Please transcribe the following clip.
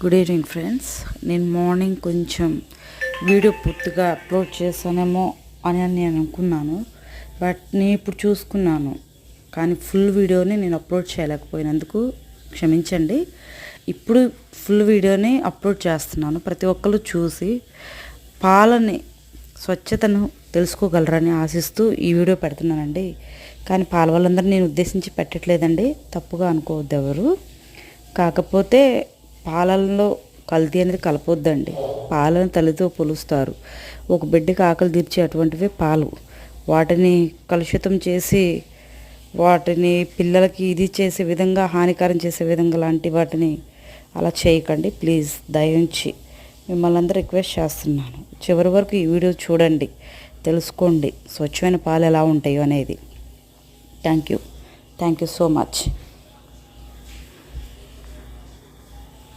Good evening friends నేను morning కొంచెం video పూర్తిగా అప్లోడ్ చేశానేమో అని అని నేను అనుకున్నాను. బట్ నేను ఇప్పుడు చూసుకున్నాను. కానీ ఫుల్ వీడియోని నేను అప్లోడ్ చేయలేకపోయినందుకు క్షమించండి. ఇప్పుడు ఫుల్ వీడియోని అప్లోడ్ చేస్తున్నాను. ప్రతి ఒక్కరు చూసి పాలని స్వచ్ఛతను తెలుసుకోగలరని ఆశిస్తూ ఈ వీడియో పెడుతున్నానండి. కానీ పాల వాళ్ళందరూ నేను ఉద్దేశించి పెట్టట్లేదండి. తప్పుగా అనుకోవద్దు ఎవరు. కాకపోతే పాలల్లో కల్తీ అనేది కలపొద్దండి. పాలను తల్లితో పొలుస్తారు. ఒక బిడ్డకి ఆకలి తీర్చే అటువంటివి పాలు. వాటిని కలుషితం చేసి వాటిని పిల్లలకి ఇది చేసే విధంగా హానికరం చేసే విధంగా లాంటి వాటిని అలా చేయకండి. ప్లీజ్ దయించి. మిమ్మల్ని అందరూ రిక్వెస్ట్ చేస్తున్నాను. చివరి వరకు ఈ వీడియో చూడండి. తెలుసుకోండి. స్వచ్ఛమైన పాలు ఎలా ఉంటాయో అనేది. Thank you. Thank you so much.